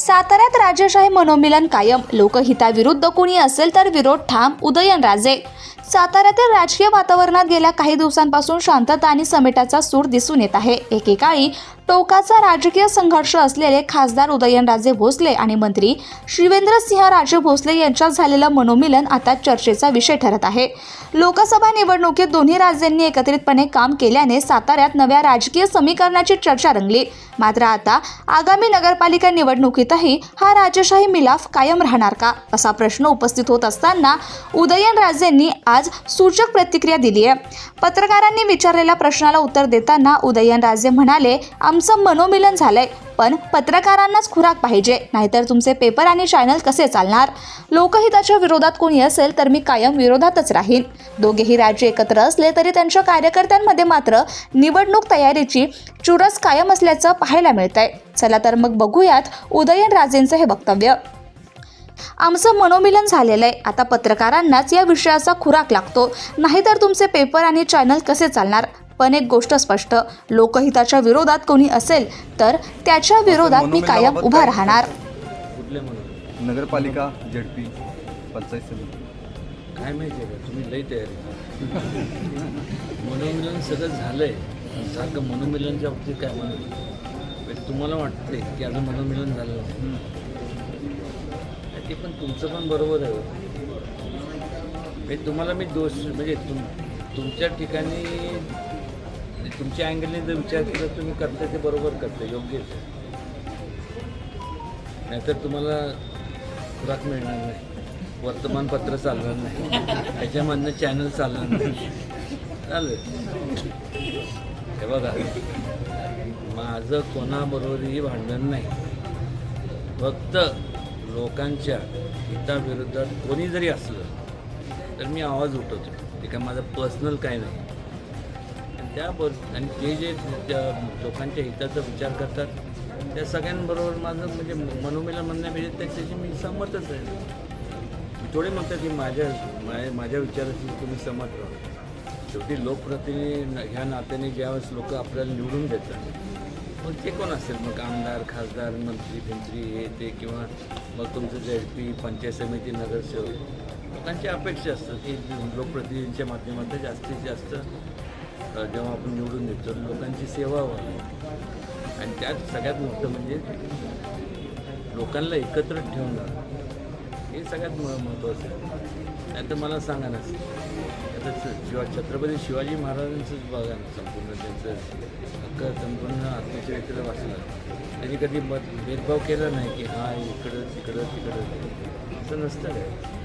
साताऱ्यात राजेशाही मनोमिलन कायम. लोकहिताविरुद्ध कुणी असेल तर विरोध ठाम. उदयनराजे साताऱ्यातील राजकीय वातावरणात गेल्या काही दिवसांपासून शांतता आणि समेटाचा सूर दिसून येत आहे. एकेकाळी टोकाचा राजकीय संघर्ष असलेले खासदार उदयनराजे भोसले आणि मंत्री शिवेंद्रसिंह राजे भोसले यांच्यात झालेलं मनोमिलन आता चर्चेचा विषय ठरत आहे. लोकसभा निवडणुकीत दोन्ही राज्यांनी एकत्रितपणे काम केल्याने साताऱ्यात नव्या राजकीय समीकरणाची चर्चा रंगली. मात्र आता आगामी नगरपालिका निवडणुकीतही हा राजेशाही मिलाफ कायम राहणार का? असा प्रश्न उपस्थित होत असताना उदयनराजेंनी आज आज सूचक प्रतिक्रिया दिली आहे. पत्रकारांनी विचारलेल्या प्रश्नाला उत्तर देताना उदयनराजे म्हणाले आमचं मनोमिलन झालंय पण पत्रकारांनाच खुराक पाहिजे नाहीतर तुमचे पेपर आणि चॅनल कसे चालणार? लोकहिताच्या विरोधात कोणी असेल तर मी कायम विरोधातच राहीन. दोघेही राज्य एकत्र असले तरी त्यांच्या कार्यकर्त्यांमध्ये मात्र निवडणूक तयारीची चुरस कायम असल्याचं पाहायला मिळतंय. चला तर मग बघूयात उदयनराजेंचं हे वक्तव्य. आमचं मनोमिलन झालेलं आहे. आता पत्रकारांनाच या विषयाचा खुराक लागतो. नाहीतर तुमचे पेपर आणि चॅनल कसे चालणार? पण एक गोष्ट स्पष्ट लोकहिताच्या विरोधात कोणी असेल तर त्याच्या विरोधात मी कायम उभा राहणार. म्हणून नगरपालिका झेडपी पंचायत समिती. काय माहिती आहे का? तुम्ही लई तयारी मनोमिलन सगळं झालंय. सारखं मनोमिलनच्या बाबतीत काय म्हणत तुम्हाला वाटते की अजून मनोमिलन झालं. ते पण तुमचं पण बरोबर आहे. म्हणजे तुम्हाला मी दोष म्हणजे तुम तुमच्या ठिकाणी तुमच्या अँगलने जर विचार केला तुम्ही करताय ते बरोबर करताय योग्यच नाहीतर तुम्हाला खुराक मिळणार नाही. वर्तमानपत्र चालणार नाही. त्याच्यामधनं चॅनल चालणार नाही. चालेल. हे बघा. माझं कोणाबरोबरही भांडण नाही. फक्त लोकांच्या हिताविरोधात कोणी जरी असलं तर मी आवाज उठवतो. ते काय माझं पर्सनल काय नाही. आणि त्या पर्स आणि ते जे त्या लोकांच्या हिताचा विचार करतात त्या सगळ्यांबरोबर माझं म्हणजे मनोमेला म्हणण्यापेक्षा त्याच्याशी मी सहमतच आहे. थोडे म्हणतात की माझ्या माझ्या विचाराशी तुम्ही सहमत राहा शेवटी लोकप्रतिनिधी ह्या नात्याने ज्यावेळेस लोक आपल्याला निवडून देतात मग ते कोण असेल? मग आमदार खासदार मंत्री फिंत्री हे ते किंवा मग तुमचं जे पी पंचायत समिती नगरसेवक लोकांची अपेक्षा असतात की लोकप्रतिनिधींच्या माध्यमातून जास्तीत जास्त जेव्हा आपण निवडून देतो लोकांची सेवा व्हावी. आणि त्यात सगळ्यात मोठं म्हणजे लोकांना एकत्र ठेवणं. हे सगळ्यात महत्त्वाचं आहे. नाही तर मला सांगा ना आता शिवा छत्रपती शिवाजी महाराजांचंच बघा ना संपूर्ण त्यांचं हक्क संपूर्ण आत्मचरित्र वाचलं त्यांनी कधी मत भेदभाव केला नाही की हा इकडं तिकडं तिकडं. असं नसतं. काय